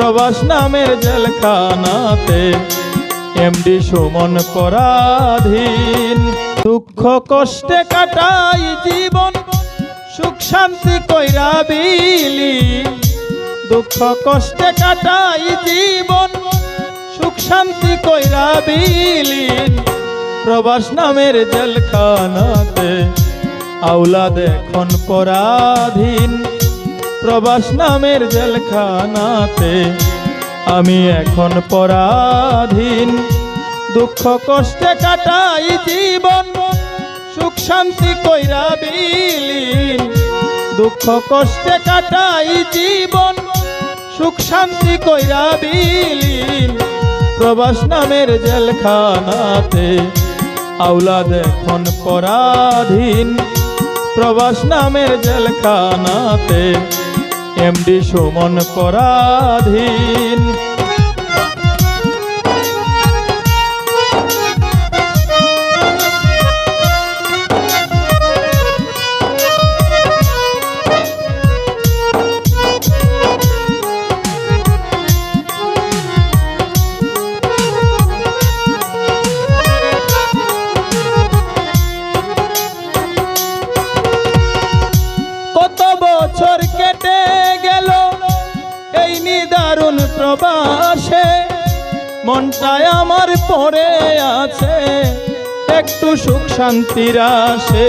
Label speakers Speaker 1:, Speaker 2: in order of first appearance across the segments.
Speaker 1: প্রবাস নামের জেলখানাতে এমডি সুমন পরাধীন। দুঃখ কষ্টে কাটাই জীবন, সুখ শান্তি কইরা বিলি। দুঃখ কষ্টে কাটাই জীবন, সুখ শান্তি কইরা বিলীন প্রবাস নামের জেলখানাতে আউলাদ এখন পরাধীন। প্রবাস নামের জেলখানাতে। আমি এখন পরাধীন, দুঃখ কষ্টে কাটাই জীবন, সুখ শান্তি কইরা বিলীন। দুঃখ কষ্টে কাটাই জীবন, সুখ শান্তি কইরা বিলীন। প্রবাস নামের জেলখানাতে আউলাদ এখন পরাধীন। প্রবাস নামের জেলখানাতে এমডি সুমন পরাধীন। মনটায় আমার পরে আছে, একটু সুখ শান্তির আসে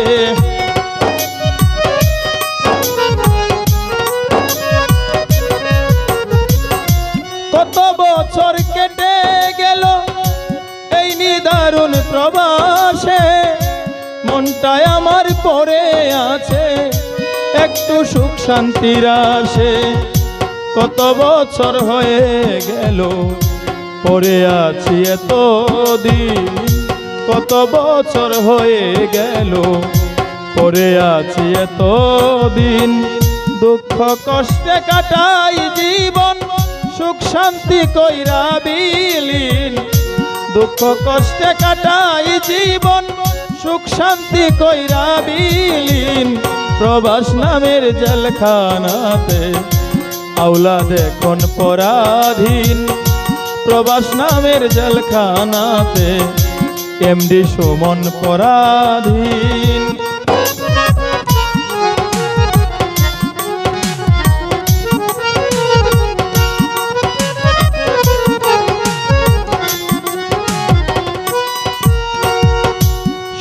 Speaker 1: কত বছর কেটে গেল এই নিদারুণ প্রবাসে, মনটায় আমার পরে আছে, একটু সুখ শান্তির আসে কত বছর হয়ে গেল পড়ে আছি এত দিন কত বছর হয়ে গেল, পড়ে আছি এত দিন দুঃখ কষ্টে কাটাই জীবন, সুখ শান্তি কইরা বিলীন। দুঃখ কষ্টে কাটাই জীবন, সুখ শান্তি কইরা বিলীন। প্রবাস নামের জেলখানাতে আউলাদ এখন পরাধীন। প্রবাস নামের জেলখানাতে এমডি সুমন পরাধীন।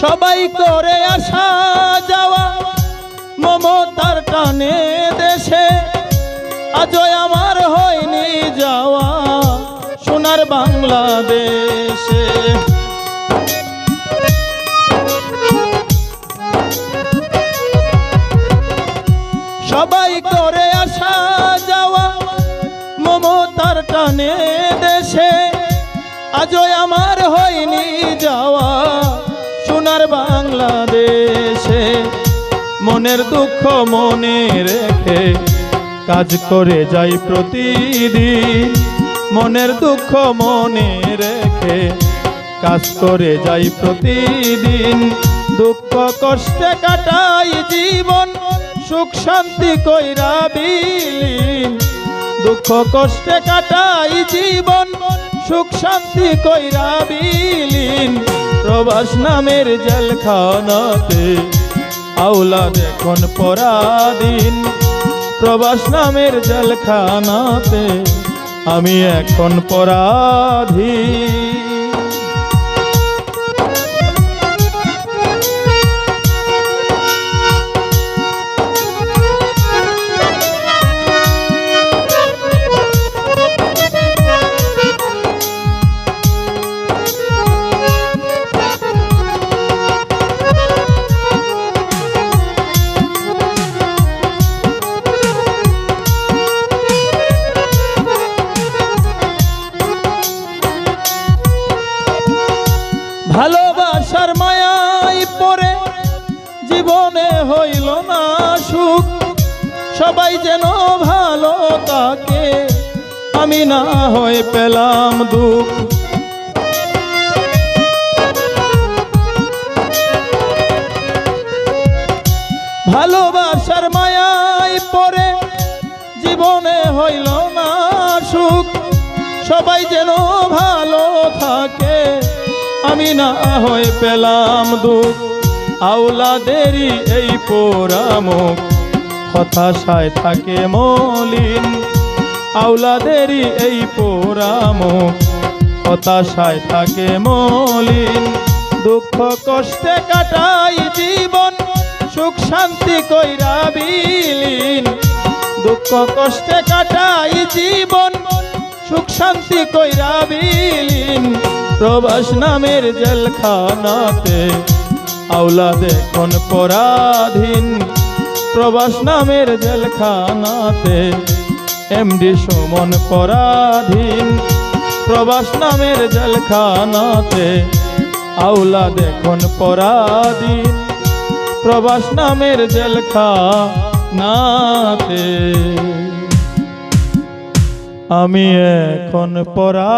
Speaker 1: সবাই করে আসা যাওয়া মমতার টানে সবাই করে আসা যাওয়া মমতার টানে দেশে। আজই আমার হয়নি যাওয়া সোনার বাংলাদেশে। মনের দুঃখ মনে রেখে কাজ করে যাই প্রতিদিন। মনের দুঃখ মনে রেখে কাজ করে যাই প্রতিদিন। দুঃখ কষ্টে কাটাই জীবন, সুখ শান্তি কইরা বিলীন। দুঃখ কষ্টে কাটাই জীবন, সুখ শান্তি কইরা বিলীন। প্রবাস নামের জেলখানাতে আউলাদ এখন পরাধীন। প্রবাস নামের জেলখানাতে আমি এখন পরাধীন। ভালোবাসার মায়াই পরে জীবনে হইল না সুখ। সবাই যেন ভালো তাকে আমি না হয়ে পেলাম দুঃখ। ভালোবাসার মায়াই পরে জীবনে হইল না সুখ। সবাই যেন ভালো থাকে আমি না হয়ে পেলাম দুঃখ। আউলাদেরই এই পোড়ামুখ। হতাশায় থাকে মলিন। আউলাদেরই এই পোড়ামুখ। হতাশায় থাকে মলিন। দুঃখ কষ্টে কাটাই জীবন, সুখ শান্তি কইরা বিলীন। দুঃখ কষ্টে কাটাই জীবন, সুখ শান্তি কইরা বিলীন। প্রবাস নামের জেলখানাতে। আউলা দেখুন পরাধীন প্রবাস নামের জেলখানাতে। এমডি সুমন পরাধীন প্রবাস নামের জেলখানাতে। আউলা দেখুন পরাধীন প্রবাস নামের জেলখানাতে। আমি এখন পরা